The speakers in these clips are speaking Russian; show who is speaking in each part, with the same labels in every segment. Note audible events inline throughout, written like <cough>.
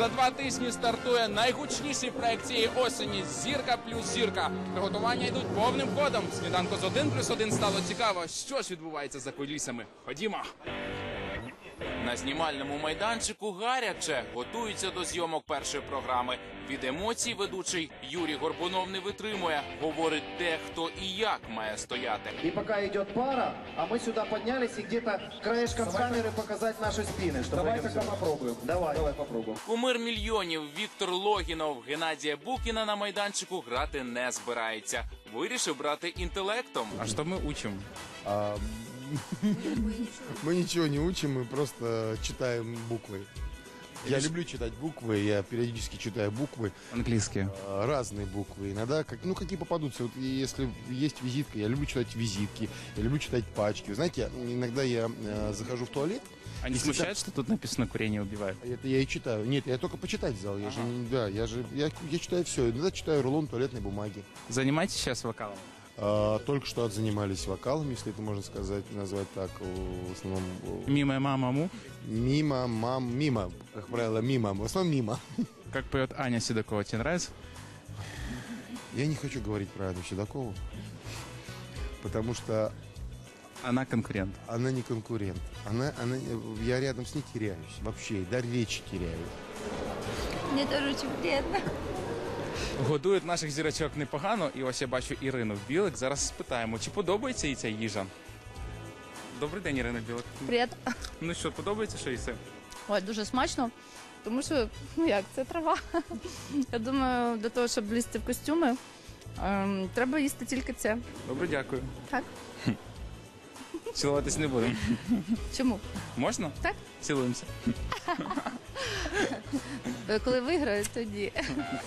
Speaker 1: За два тижні стартує найгучніший проект цієї осені Зірка плюс зірка. Приготування йдуть повним ходом. Сніданку з 1 плюс 1 стало цікаво, що ж відбувається за кулісами. Ходімо. На знімальному майданчику гаряче готуються до зйомок першої програми. Від емоцій ведучий Юрій Горбунов не витримує. Говорить, де хто і як має стояти.
Speaker 2: И пока идет пара, а мы сюда поднялись и где-то краешком камеры показать наши спины. Чтобы
Speaker 3: Давай
Speaker 2: этим
Speaker 3: тогда
Speaker 2: всем-
Speaker 3: попробуем.
Speaker 2: Давай.
Speaker 3: Давай попробуем.
Speaker 1: Кумир мільйонів Віктор Логінов Геннадія Букіна на майданчику грати не збирається. Вирішив брати інтелектом. А що ми учимо?
Speaker 4: А, мы <laughs> ничего не учим, мы просто читаем буквы. Я люблю читать буквы, я периодически читаю буквы,
Speaker 1: Англійські.
Speaker 4: а, разные буквы. Иногда, как, ну, какие попадутся. Вот если есть визитка, я люблю читать визитки, я люблю читать пачки. Знаете, иногда я э, захожу в туалет,
Speaker 1: А не
Speaker 4: Если
Speaker 1: смущает, что тут написано «курение убивает»?
Speaker 4: это я и читаю. Нет, я только почитать взял. Я же, не- да, я же, я, я читаю все. Иногда читаю рулон туалетной бумаги.
Speaker 1: Занимайтесь сейчас вокалом.
Speaker 4: А, только что занимались вокалом, если это можно сказать, назвать так. В основном э,
Speaker 1: Мимо мама му.
Speaker 4: Мимо, мам, мимо, как правило, мимо. В основном мимо.
Speaker 1: Как поет Аня Седокова, тебе нравится?
Speaker 4: Я не хочу говорить про Анну Седокову, потому что
Speaker 1: Она конкурент.
Speaker 4: она не конкурент. Она, она, я рядом с ней теряюсь. Вообще, дар речи теряю.
Speaker 5: Мне тоже очень приятно.
Speaker 1: Годують наших зірочок непогано, і ось я бачу Ірину Білик. Зараз спитаємо, чи подобається їй ця їжа? Добрий день, Ірина Білик.
Speaker 5: Привіт.
Speaker 1: Ну що, подобається, що їсти?
Speaker 5: Ой, дуже смачно. Тому що, ну як, це трава. Я думаю, для того, щоб влізти в костюми, ем, треба їсти тільки це.
Speaker 1: Добре, дякую.
Speaker 5: Так.
Speaker 1: Цілуватись не будемо.
Speaker 5: Чому?
Speaker 1: Можна?
Speaker 5: Так.
Speaker 1: Цілуємося.
Speaker 5: Е, Коли виграю, тоді.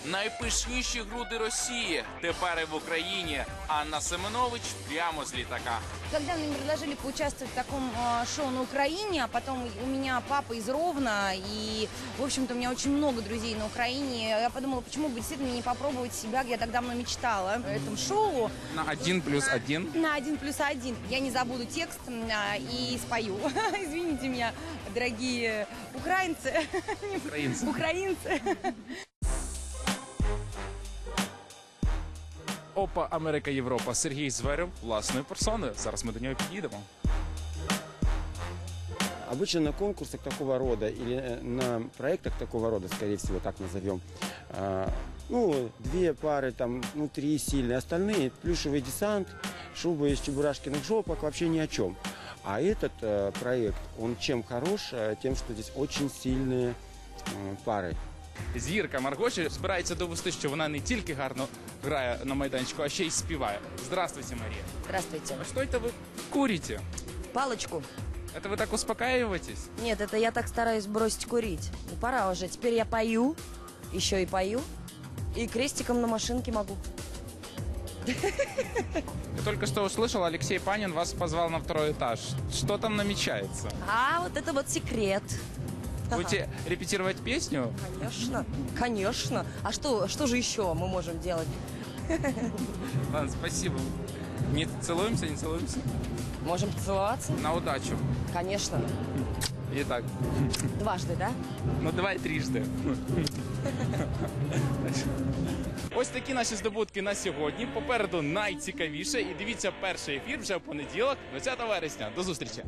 Speaker 1: Найпишніші груди Росії тепер і в Україні. Анна Семенович прямо з літака.
Speaker 6: Когда мне предложили поучаствовать в таком э, шоу на Украине, а потом у меня папа из Ровно, и, в общем-то, у меня очень много друзей на Украине, я подумала, почему бы действительно не попробовать себя, я так давно мечтала в этом шоу.
Speaker 1: На один плюс один.
Speaker 6: На один плюс один. Я не забуду текст а, и спою. <laughs> Извините меня, дорогие украинцы.
Speaker 1: Українці.
Speaker 6: Украинцы.
Speaker 1: Опа, Америка, Європа. Сергій Зверев власною персоною. Зараз ми до нього підійдемо.
Speaker 7: Обычно на конкурсах такого рода или э, на проектах такого рода, скорее всего, так назовем, а, ну, две пары, там, ну, три сильные, остальные плюшевый десант, шубы из чебурашкиных жопок, вообще ни о чем. А этот э, проект, он чем хорош? Э, Тем, что здесь очень сильные э, пары.
Speaker 1: Зірка Маргоші збирається довести, що вона не тільки гарно грає на майданчику, а ще й співає. Здравствуйте, Марія.
Speaker 6: Здравствуйте.
Speaker 1: А что это вы курите?
Speaker 6: Палочку.
Speaker 1: Это вы так успокаиваетесь?
Speaker 6: Нет, это я так стараюсь бросить курить. Ну, пора уже. Теперь я пою, еще и пою, и крестиком на машинке могу.
Speaker 1: Только что услышал, Алексей Панин вас позвал на второй этаж. Что там намечается?
Speaker 6: А вот это вот секрет.
Speaker 1: Будете репетировать песню?
Speaker 6: Конечно, конечно. А что, что же еще мы можем делать?
Speaker 1: Ладно, спасибо. Не целуемся, не целуемся?
Speaker 6: Можем поцеловаться?
Speaker 1: На удачу.
Speaker 6: Конечно.
Speaker 1: Итак,
Speaker 6: Дважды, да?
Speaker 1: ну давай трижди. Ось такі наші здобутки на сьогодні. Попереду найцікавіше. І дивіться перший ефір вже в понеділок, 20 вересня. До зустрічі.